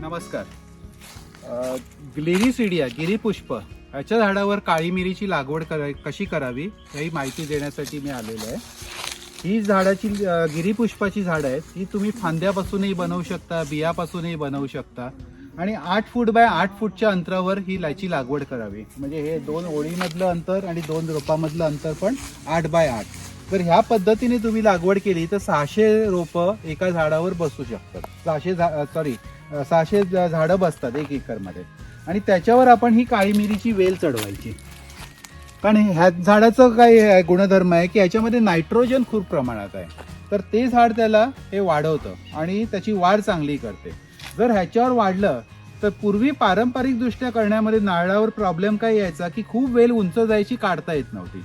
नमस्कार. अ, ग्लिरिसिडिया गिरीपुष्प याच्या झाडावर काळी मिरीची लागवड करा कशी करावी याही माहिती देण्यासाठी मी आलेलो आहे. ही झाडाची गिरीपुष्पाची झाडं आहेत ही तुम्ही फांद्यापासूनही बनवू शकता बियापासूनही बनवू शकता आणि आठ फूट बाय आठ फूटच्या अंतरावर ही लायची लागवड करावी. म्हणजे हे दोन ओळीमधलं अंतर आणि दोन रोपामधलं अंतर पण आठ बाय आठ. तर ह्या पद्धतीने तुम्ही लागवड केली तर सहाशे रोपं एका झाडावर बसू शकतात. सहाशे झा सॉरी सहाशे झाडं बसतात एक एकरमध्ये. आणि त्याच्यावर आपण ही काळी मिरीची वेल चढवायची. कारण ह्या झाडाचं काय आहे- गुणधर्म आहे की याच्यामध्ये नायट्रोजन खूप प्रमाणात आहे. तर ते झाड त्याला हे वाढवतं आणि त्याची वाढ चांगली करते. जर ह्याच्यावर वाढलं तर पूर्वी पारंपरिकदृष्ट्या करण्यामध्ये नारळावर प्रॉब्लेम काय यायचा की खूप वेल उंच जायची काढता येत नव्हती.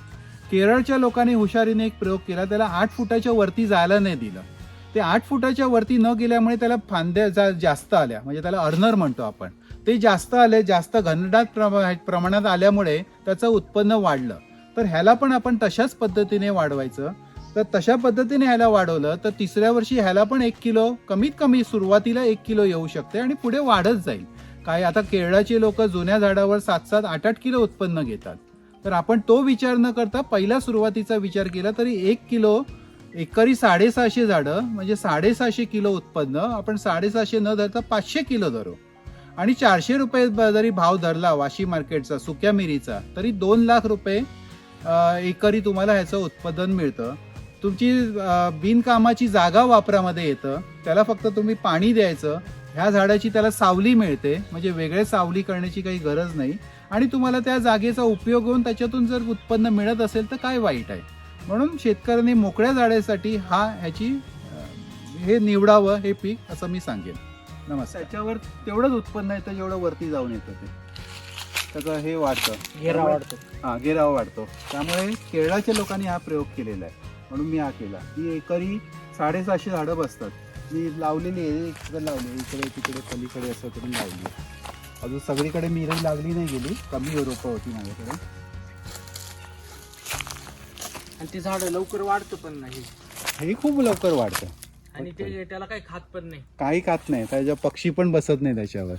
केरळच्या लोकांनी हुशारीने एक प्रयोग केला त्याला आठ फुटाच्या वरती जायला नाही दिलं. ते आठ फुटाच्या वरती न गेल्यामुळे त्याला फांद्या जा जास्त आल्या. म्हणजे त्याला अर्नर म्हणतो आपण. ते जास्त आले जास्त घनदाट प्रमा- प्रमाणात आल्यामुळे त्याचं उत्पन्न वाढलं. तर ह्याला पण आपण तशाच पद्धतीने वाढवायचं. तर तशा पद्धतीने ह्याला वाढवलं तर तिसऱ्या वर्षी ह्याला पण एक किलो कमीत कमी सुरुवातीला एक किलो येऊ शकते आणि पुढे वाढत जाईल. काय आता केरळाचे लोक जुन्या झाडावर सात सात आठ आठ किलो उत्पन्न घेतात. तर आपण तो विचार न करता पहिला सुरुवातीचा विचार केला तरी एक किलो एकरी साडेसहाशे झाडं म्हणजे साडेसहाशे किलो उत्पन्न आपण साडेसहाशे न धरता पाचशे किलो धरू. आणि चारशे रुपये जरी भाव धरला वाशी मार्केटचा सुक्या मिरीचा तरी दोन लाख रुपये एकरी तुम्हाला ह्याचं उत्पादन मिळतं. तुमची बिनकामाची जागा वापरामध्ये येतं. त्याला फक्त तुम्ही पाणी द्यायचं. ह्या झाडाची त्याला सावली मिळते. म्हणजे वेगळे सावली करण्याची काही गरज नाही. आणि तुम्हाला त्या जागेचा उपयोग होऊन त्याच्यातून जर उत्पन्न मिळत असेल तर काय वाईट आहे? म्हणून शेतकऱ्यांनी मोकळ्या झाडासाठी हा ह्याची हे निवडावं हे पीक असं मी सांगेन. नमस्कार. त्याच्यावर तेवढंच उत्पन्न येतं जेवढं वरती जाऊन येतं ते. त्याचं हे वाढतं. घेरा वाढतो. हा गेरावा वाढतो. त्यामुळे केरळाच्या लोकांनी हा प्रयोग केलेला आहे. म्हणून मी हा केला. ही एकरी साडेसहाशे झाडं बसतात. मी लावलेली आहे. इकडे लावली इकडे तिकडे पलीकडे असं करून लावली अजून सगळीकडे मिरही लागली नाही गेली. कमी रोपं होती माझ्याकडे. आणि ते झाड लवकर वाढतं पण नाही. हे खूप लवकर वाढतं. आणि ते त्याला काही खात पण नाही. काही खात नाही. त्याच्या पक्षी पण बसत नाही त्याच्यावर.